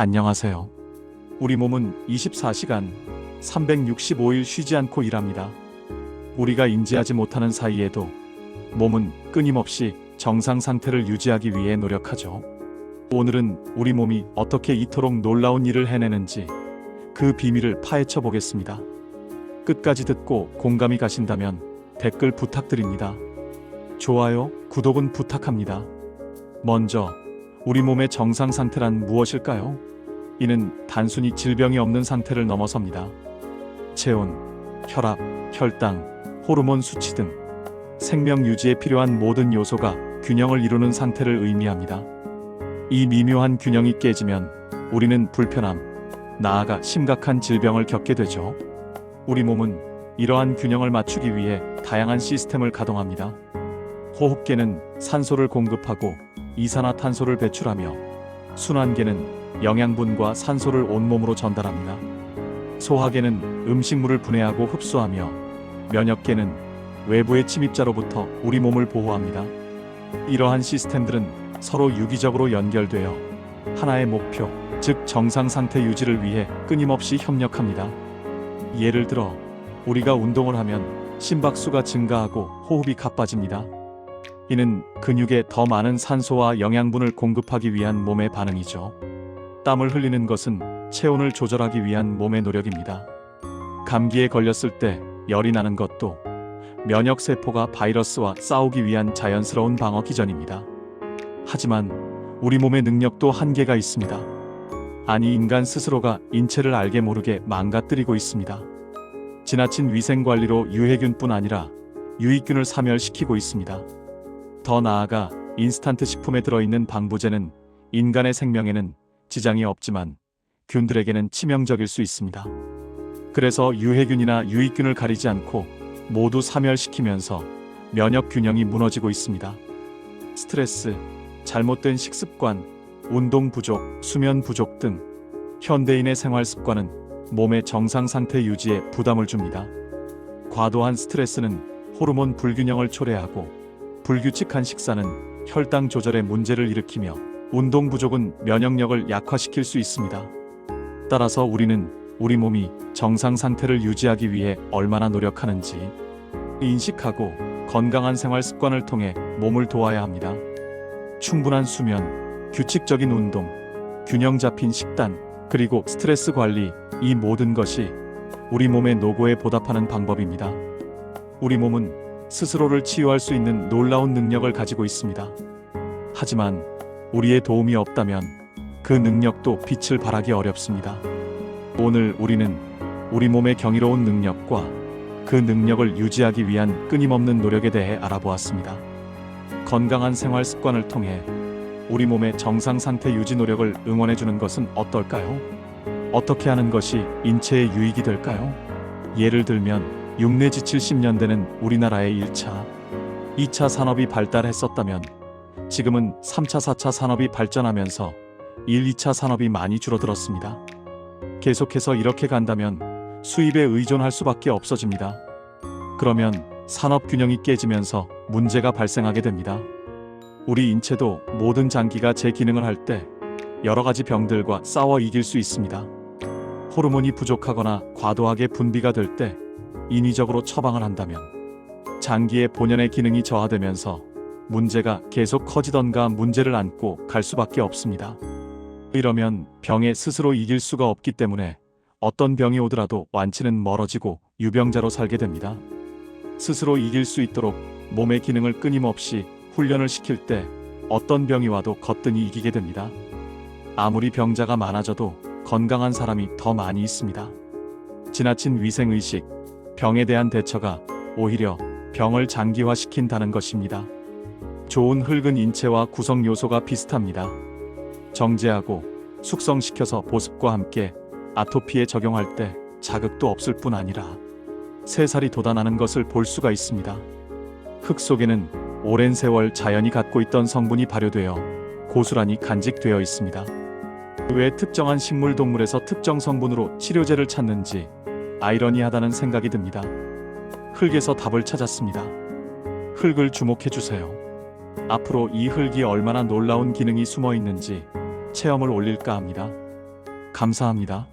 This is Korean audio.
안녕하세요. 우리 몸은 24시간 365일 쉬지 않고 일합니다. 우리가 인지하지 못하는 사이에도 몸은 끊임없이 정상 상태를 유지하기 위해 노력하죠. 오늘은 우리 몸이 어떻게 이토록 놀라운 일을 해내는지 그 비밀을 파헤쳐 보겠습니다. 끝까지 듣고 공감이 가신다면 댓글 부탁드립니다. 좋아요, 구독은 부탁합니다. 먼저 우리 몸의 정상 상태란 무엇일까요? 이는 단순히 질병이 없는 상태를 넘어섭니다. 체온, 혈압, 혈당, 호르몬 수치 등 생명 유지에 필요한 모든 요소가 균형을 이루는 상태를 의미합니다. 이 미묘한 균형이 깨지면 우리는 불편함, 나아가 심각한 질병을 겪게 되죠. 우리 몸은 이러한 균형을 맞추기 위해 다양한 시스템을 가동합니다. 호흡계는 산소를 공급하고 이산화탄소를 배출하며 순환계는 영양분과 산소를 온몸으로 전달합니다. 소화계는 음식물을 분해하고 흡수하며 면역계는 외부의 침입자로부터 우리 몸을 보호합니다. 이러한 시스템들은 서로 유기적으로 연결되어 하나의 목표, 즉 정상 상태 유지를 위해 끊임없이 협력합니다. 예를 들어 우리가 운동을 하면 심박수가 증가하고 호흡이 가빠집니다. 이는 근육에 더 많은 산소와 영양분을 공급하기 위한 몸의 반응이죠. 땀을 흘리는 것은 체온을 조절하기 위한 몸의 노력입니다. 감기에 걸렸을 때 열이 나는 것도 면역 세포가 바이러스와 싸우기 위한 자연스러운 방어 기전입니다. 하지만 우리 몸의 능력도 한계가 있습니다. 아니 인간 스스로가 인체를 알게 모르게 망가뜨리고 있습니다. 지나친 위생 관리로 유해균뿐 아니라 유익균을 사멸시키고 있습니다. 더 나아가 인스턴트 식품에 들어있는 방부제는 인간의 생명에는 지장이 없지만 균들에게는 치명적일 수 있습니다. 그래서 유해균이나 유익균을 가리지 않고 모두 사멸시키면서 면역 균형이 무너지고 있습니다. 스트레스, 잘못된 식습관, 운동 부족, 수면 부족 등 현대인의 생활 습관은 몸의 정상 상태 유지에 부담을 줍니다. 과도한 스트레스는 호르몬 불균형을 초래하고 불규칙한 식사는 혈당 조절에 문제를 일으키며 운동 부족은 면역력을 약화시킬 수 있습니다. 따라서 우리는 우리 몸이 정상 상태를 유지하기 위해 얼마나 노력하는지 인식하고 건강한 생활 습관을 통해 몸을 도와야 합니다. 충분한 수면, 규칙적인 운동, 균형 잡힌 식단, 그리고 스트레스 관리, 이 모든 것이 우리 몸의 노고에 보답하는 방법입니다. 우리 몸은 스스로를 치유할 수 있는 놀라운 능력을 가지고 있습니다. 하지만 우리의 도움이 없다면 그 능력도 빛을 발하기 어렵습니다. 오늘 우리는 우리 몸의 경이로운 능력과 그 능력을 유지하기 위한 끊임없는 노력에 대해 알아보았습니다. 건강한 생활 습관을 통해 우리 몸의 정상 상태 유지 노력을 응원해 주는 것은 어떨까요? 어떻게 하는 것이 인체에 유익이 될까요? 예를 들면 6 내지 70년대는 우리나라의 1차, 2차 산업이 발달했었다면 지금은 3차, 4차 산업이 발전하면서 1, 2차 산업이 많이 줄어들었습니다. 계속해서 이렇게 간다면 수입에 의존할 수밖에 없어집니다. 그러면 산업 균형이 깨지면서 문제가 발생하게 됩니다. 우리 인체도 모든 장기가 제 기능을 할 때 여러 가지 병들과 싸워 이길 수 있습니다. 호르몬이 부족하거나 과도하게 분비가 될때 인위적으로 처방을 한다면 장기의 본연의 기능이 저하되면서 문제가 계속 커지던가 문제를 안고 갈 수밖에 없습니다. 이러면 병에 스스로 이길 수가 없기 때문에 어떤 병이 오더라도 완치는 멀어지고 유병자로 살게 됩니다. 스스로 이길 수 있도록 몸의 기능을 끊임없이 훈련을 시킬 때 어떤 병이 와도 거뜬히 이기게 됩니다. 아무리 병자가 많아져도 건강한 사람이 더 많이 있습니다. 지나친 위생의식, 병에 대한 대처가 오히려 병을 장기화시킨다는 것입니다. 좋은 흙은 인체와 구성 요소가 비슷합니다. 정제하고 숙성시켜서 보습과 함께 아토피에 적용할 때 자극도 없을 뿐 아니라 새살이 돋아나는 것을 볼 수가 있습니다. 흙 속에는 오랜 세월 자연이 갖고 있던 성분이 발효되어 고스란히 간직되어 있습니다. 왜 특정한 식물 동물에서 특정 성분으로 치료제를 찾는지 아이러니하다는 생각이 듭니다. 흙에서 답을 찾았습니다. 흙을 주목해 주세요. 앞으로 이 흙이 얼마나 놀라운 기능이 숨어 있는지 체험을 올릴까 합니다. 감사합니다.